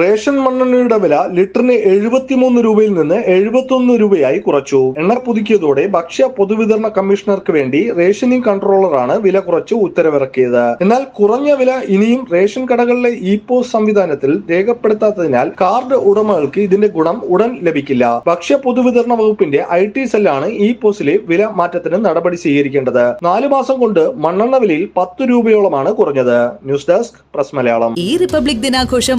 Ration മണ്ണെണ്ണയുടെ വില ലിറ്ററിന് എഴുപത്തിമൂന്ന് രൂപയിൽ നിന്ന് എഴുപത്തൊന്ന് രൂപയായി കുറച്ചു. എണ്ണ പുതുക്കിയതോടെ ഭക്ഷ്യ പൊതുവിതരണ കമ്മീഷണർക്ക് വേണ്ടി റേഷനിങ് കൺട്രോളറാണ് വില കുറച്ച് ഉത്തരവിറക്കിയത്. എന്നാൽ കുറഞ്ഞ വില ഇനിയും റേഷൻ കടകളിലെ ഇ പോസ് സംവിധാനത്തിൽ രേഖപ്പെടുത്താത്തതിനാൽ കാർഡ് ഉടമകൾക്ക് ഇതിന്റെ ഗുണം ഉടൻ ലഭിക്കില്ല. ഭക്ഷ്യ പൊതുവിതരണ വകുപ്പിന്റെ ഐ ടി സെല്ലാണ് ഇ പോസിലെ വില മാറ്റത്തിന് നടപടി സ്വീകരിക്കേണ്ടത്. നാലു മാസം കൊണ്ട് മണ്ണെണ്ണ വിലയിൽ പത്ത് രൂപയോളമാണ് കുറഞ്ഞത്. News desk press Malayalam. ഈ റിപ്പബ്ലിക് ദിനാഘോഷം